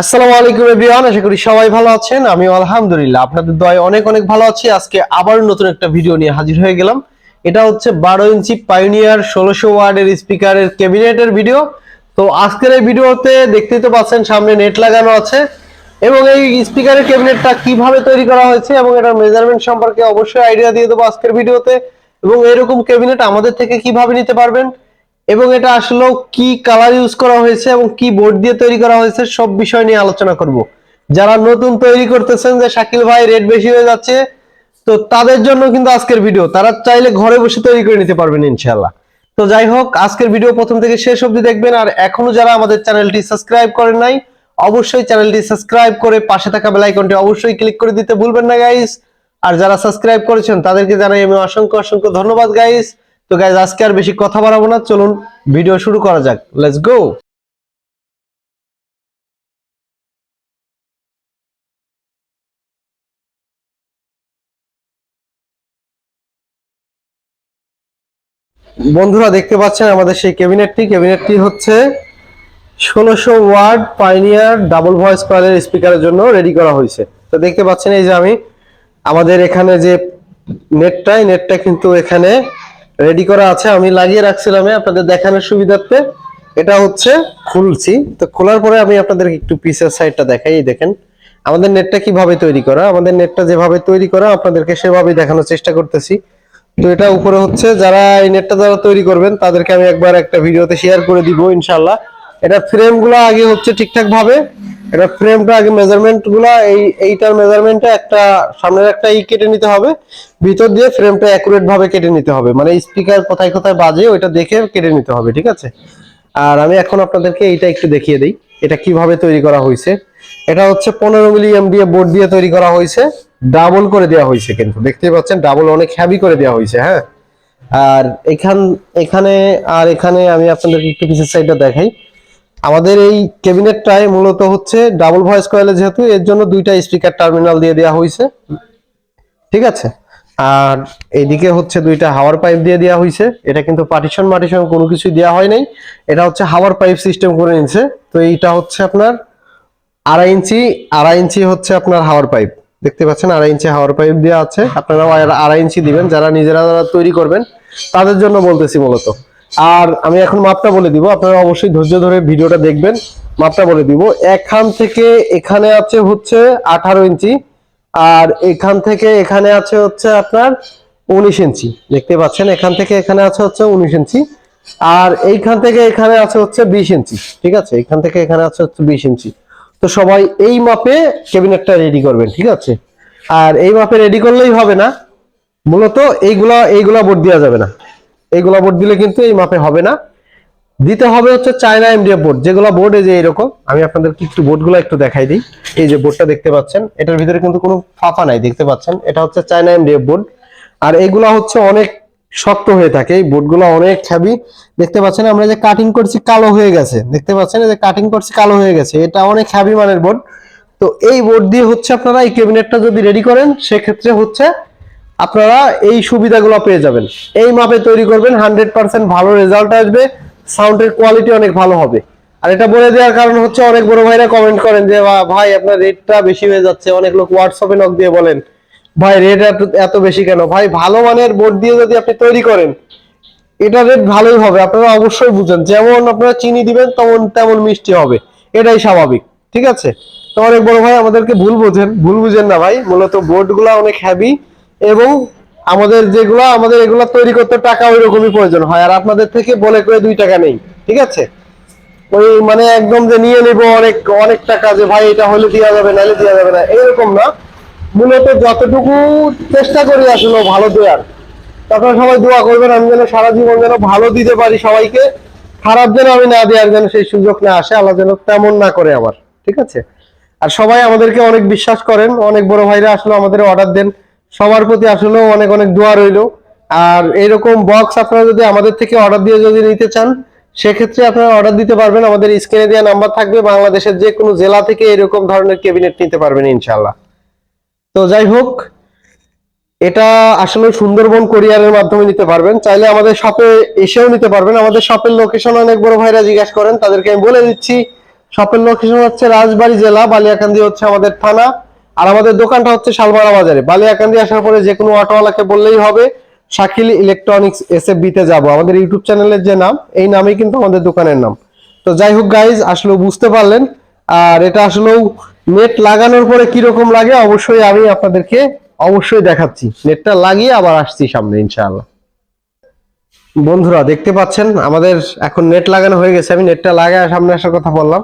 আসসালামু আলাইকুম এভরিওয়ান, আশা করি সবাই ভালো আছেন। আলহামদুলিল্লাহ, আপনাদের দয় অনেক অনেক ভালো আছি। আজকে নতুন একটা ভিডিও নিয়ে হাজির হয়ে গেলাম। এটা হচ্ছে বারো ইঞ্চি পাইনিয়ার ষোলোশো ওয়ার্ডের স্পিকারের ক্যাবিনেটের ভিডিও। তো আজকের এই ভিডিওতে দেখতেই তো সামনে নেট লাগানো আছে এবং এই স্পিকারের ক্যাবিনেটটা কীভাবে তৈরি করা হয়েছে এবং এটার মেজারমেন্ট সম্পর্কে অবশ্যই আইডিয়া দিয়ে দেবো আজকের ভিডিওতে। এবং এরকম ক্যাবিনেট আমাদের থেকে কীভাবে নিতে পারবেন? এবং এটা আসলে কি কালার ইউজ করা হয়েছে এবং কি বোর্ড দিয়ে তৈরি করা হয়েছে, সব বিষয় নিয়ে আলোচনা করব। যারা নতুন তৈরি করতেছেন যে শাকিল ভাই রেট বেশি হয়ে যাচ্ছে, তো তাদের জন্য কিন্তু আজকের ভিডিও তারা চাইলে ঘরে বসে তৈরি করে নিতে পারবেন ইনশাআল্লাহ। তো যাই হোক, আজকের ভিডিও প্রথম থেকে শেষ অবধি দেখবেন। আর এখনও যারা আমাদের চ্যানেলটি সাবস্ক্রাইব করেন নাই, অবশ্যই চ্যানেলটি সাবস্ক্রাইব করে পাশে থাকা বেল আইকনটি অবশ্যই ক্লিক করে দিতে ভুলবেন না গাইস আর যারা সাবস্ক্রাইব করেছেন, তাদেরকে জানাই আমি অসংখ্য অসংখ্য ধন্যবাদ গাইস তো গাইজ আজকে আর বেশি কথা বাড়াবো না। চলুন ভিডিও শুরু করা যাক। লেটস গো বন্ধুরা, দেখতে পাচ্ছেন আমাদের সেই ক্যাবিনেটটি। ক্যাবিনেটটি হচ্ছে ষোলোশো ওয়ার্ড পাইনিয়ার ডাবল ভয়েস কয়েলের স্পিকারের জন্য রেডি করা হয়েছে। তো দেখতে পাচ্ছেন এই যে আমি, আমাদের এখানে যে নেটটাই, নেটটা কিন্তু এখানে রেডি করা আছে, আমি লাগিয়ে রাখছিলাম আপনাদের দেখানোর সুবিধার্থে। এটা হচ্ছে খুলছি। তো খোলার পরে আমি আপনাদেরকে একটু পিসের সাইডটা দেখাই দেখেন। আমাদের নেটটা কীভাবে তৈরি করা? আমাদের নেটটা যেভাবে তৈরি করা, আপনাদেরকে সেভাবে দেখানোর চেষ্টা করতেছি। তো এটা উপরে হচ্ছে, যারা এই নেটটা যারা তৈরি করবেন, তাদেরকে আমি একবার একটা ভিডিওতে শেয়ার করে দিব ইনশাল্লাহ এটা ফ্রেমগুলো আগে হচ্ছে ঠিকঠাক ভাবে এটা ফ্রেমটা আগে মেজারমেন্টগুলা, এই, এইটার মেজারমেন্টটা একটা, সামনের একটা ই কেটে নিতে হবে। ভিতর দিয়ে ফ্রেমটা অ্যাকুরেট ভাবে কেটে নিতে হবে। মানে স্পিকার কোথায় কোথায় বাজে, ওইটা দেখে কেটে নিতে হবে, ঠিক আছে? আর আমি এখন আপনাদেরকে এইটা একটু দেখিয়ে দিই, এটা কীভাবে তৈরি করা হয়েছে। এটা হচ্ছে পনেরো মিলি এমডিএ বোর্ড দিয়ে তৈরি করা হয়েছে। ডাবল করে দেওয়া হয়েছে কিন্তু দেখতে পাচ্ছেন ডাবল অনেক হ্যাভি করে দেওয়া হয়েছে হ্যাঁ? আর এখান, এখানে, আর এখানে আমি আপনাদেরকে একটু পিছের সাইডটা দেখাই। আমাদের এই ক্যাবিনেটটায় মূলত হচ্ছে ডাবল ভয়েস কয়েলে যেহেতু, এর জন্য দুইটা স্পিকার টার্মিনাল দিয়ে দেওয়া হয়েছে ঠিক আছে? আর এইদিকে হচ্ছে দুইটা হাওয়ার পাইপ দিয়ে দেওয়া হয়েছে এটা কিন্তু পার্টিশন মার্টিশন কোনো কিছু দেওয়া হয় নাই। এটা হচ্ছে হাওয়ার পাইপ সিস্টেম করে নিচ্ছে তো এইটা হচ্ছে আপনার আড়াই ইঞ্চি আড়াই ইঞ্চি হচ্ছে আপনার হাওয়ার পাইপ। দেখতে পাচ্ছেন, আড়াই ইঞ্চি হাওয়ার পাইপ দেওয়া আছে। আপনারা আড়াই ইঞ্চি দিবেন। যারা নিজেরা তৈরি করবেন, তাদের জন্য বলতেছি মূলত। আর আমি এখন মাপটা বলে দিব, আপনারা অবশ্যই ধৈর্য ধরে ভিডিওটা দেখবেন, মাপটা বলে দিব। এখান থেকে এখানে আছে হচ্ছে আঠারো ইঞ্চি, আর এখান থেকে এখানে আছে হচ্ছে আপনার উনিশ ইঞ্চি, দেখতে পাচ্ছেন? এখান থেকে এখানে আছে হচ্ছে উনিশ ইঞ্চি, আর এইখান থেকে এখানে আছে হচ্ছে বিশ ইঞ্চি, ঠিক আছে? এখান থেকে এখানে আছে হচ্ছে বিশ ইঞ্চি। তো সবাই এই মাপে ক্যাবিনেটটা রেডি করবেন, ঠিক আছে? আর এই মাপে রেডি করলেই হবে না, মূলত এইগুলা এইগুলা বোর্ড দেওয়া যাবে না। এইগুলা বোর্ড দিলে কিন্তু এই মাপে হবে না। দিতে হবে হচ্ছে চায়না এমডিএফ বোর্ড যেগুলো বোর্ড যে এরকম, আমি আপনাদের একটু বোর্ডগুলো একটু দেখাই দিই। এই যে বোর্ডটা দেখতে পাচ্ছেন, এটার ভিতরে কিন্তু কোনো ফাঁপা নাই, দেখতে পাচ্ছেন? এটা হচ্ছে চায়না এমডিএফ বোর্ড আর এগুলা হচ্ছে অনেক শক্ত হয়ে থাকে, এই বোর্ডগুলো অনেক হ্যাভি দেখতে পাচ্ছেন আমরা যে কাটিং করছি কালো হয়ে গেছে। দেখতে পাচ্ছেন যে কাটিং করছি কালো হয়ে গেছে, এটা অনেক হ্যাভি মানের বোর্ড তো এই বোর্ড দিয়ে হচ্ছে আপনারা এই ক্যাবিনেটটা যদি রেডি করেন, সেক্ষেত্রে হচ্ছে আপনারা এই সুবিধাগুলো পেয়ে যাবেন। এই মাপে তৈরি করবেন হান্ড্রেড পার্সেন্ট ভালো রেজাল্ট আসবে সাউন্ডের কোয়ালিটি অনেক ভালো হবে। আর এটা বলে দেওয়ার কারণ হচ্ছে অনেক বড় ভাইরা কমেন্ট করেন যে ভাই, আপনার রেটটা বেশি হয়ে যাচ্ছে। অনেক লোক হোয়াটসঅ্যাপে নক দিয়ে বলেন, ভাই রেট এত বেশি কেন? ভাই, ভালো মানের বোর্ড দিয়ে যদি আপনি তৈরি করেন, এটা রেট ভালোই হবে। আপনারা অবশ্যই বুঝেন, যেমন আপনারা চিনি দিবেন, তেমন তেমন মিষ্টি হবে। এটাই স্বাভাবিক, ঠিক আছে? তো অনেক বড় ভাই আমাদেরকে ভুল বোঝেন, ভুল বুঝেন না ভাই। মূলত বোর্ডগুলো অনেক হ্যাভি এবং আমাদের যেগুলো, আমাদের এগুলো তৈরি করতে টাকা ওই রকমই প্রয়োজন হয়। আর আপনাদের থেকে বলে করে দুই টাকা নেই, ঠিক আছে? ওই মানে একদম যে নিয়ে নিব অনেক অনেক টাকা যে ভাই এটা হলে দেওয়া যাবে, নাহলে দেওয়া যাবে না এরকম না। মূলত যতটুকু চেষ্টা করি আসলে ভালো দেওয়ার তখন সবাই দোয়া করবেন, আমি যেন সারা জীবন যেন ভালো দিতে পারি সবাইকে, খারাপ যেন আমি না দেওয়ার যেন সেই সুযোগ না আসে, আল্লাহ যেন তেমন না করে আমার ঠিক আছে? আর সবাই আমাদেরকে অনেক বিশ্বাস করেন, অনেক বড় ভাইরা আসলে আমাদের অর্ডার দেন। সবার প্রতি আসলেও অনেক অনেক দোয়া রইল। আর এরকম বক্স আপনারা যদি আমাদের থেকে অর্ডার দিয়ে যদি নিতে চান, সেক্ষেত্রে আপনারা অর্ডার দিতে পারবেন। আমাদের স্ক্রিনে দেওয়া নাম্বার থাকবে, বাংলাদেশের যে কোনো জেলা থেকে এরকম ধরনের ক্যাবিনেট নিতে পারবেন ইনশাল্লাহ তো যাই হোক, এটা আসলে সুন্দরবন কোরিয়ারের মাধ্যমে নিতে পারবেন। চাইলে আমাদের শপে এসেও নিতে পারবেন। আমাদের শপের লোকেশন অনেক বড় ভাইরা জিজ্ঞাসা করেন। তাদেরকে আমি বলে দিচ্ছি শপের লোকেশন হচ্ছে রাজবাড়ী জেলা, বালিয়াকান্দি হচ্ছে আমাদের থানা। আর আমাদের দোকানটা হচ্ছে শালমারা বাজারে। বালিয়াকান্দি আসার পরে যে কোনো অটোওয়ালাকে বললেই হবে, শাকিল ইলেকট্রনিক্স এস বিতে যাব। আমাদের ইউটিউব চ্যানেলের যে নাম, এই নামেই কিন্তু আমাদের দোকানের নাম। তো যাই হোক গাইজ আসলেও বুঝতে পারলেন। আর এটা আসলেও নেট লাগানোর পরে কীরকম লাগে, অবশ্যই আমি আপনাদেরকে অবশ্যই দেখাচ্ছি। নেটটা লাগিয়ে আবার আসছি সামনে, ইনশাআল্লাহ। বন্ধুরা, দেখতে পাচ্ছেন, আমাদের এখন নেট লাগানো হয়ে গেছে। আমি নেটটা লাগায় সামনে আসার কথা বললাম।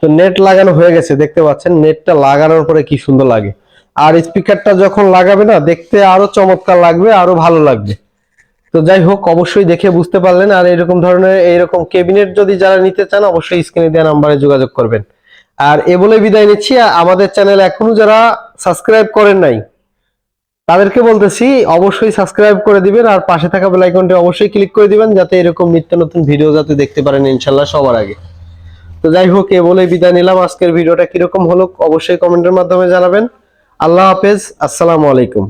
তো নেট লাগানো হয়ে গেছে, দেখতে পাচ্ছেন নেটটা লাগানোর পরে কি সুন্দর লাগে। আর স্পিকারটা যখন লাগাবে না, দেখতে আরও চমৎকার লাগবে, আরও ভালো লাগবে। তো যাই হোক, অবশ্যই দেখে বুঝতে পারলেন। আর এরকম ধরনের এইরকম কেবিনেট যদি যারা নিতে চান, অবশ্যই স্ক্রিনে দেওয়া নাম্বারে যোগাযোগ করবেন। আর এ বলে বিদায় নিচ্ছি। আমাদের চ্যানেল এখনও যারা সাবস্ক্রাইব করেন নাই তাদেরকে বলতেছি, অবশ্যই সাবস্ক্রাইব করে দিবেন আর পাশে থাকা বেল আইকনটি অবশ্যই ক্লিক করে দিবেন যাতে এরকম নিত্য নতুন ভিডিও যাতে দেখতে পারেন ইনশাল্লাহ সবার আগে। তো যাই হোক, এ বলে বিদায় নিলাম। আজকের ভিডিওটা কীরকম হলো, অবশ্যই কমেন্টের মাধ্যমে জানাবেন। আল্লাহ হাফেজ, আসসালামু আলাইকুম।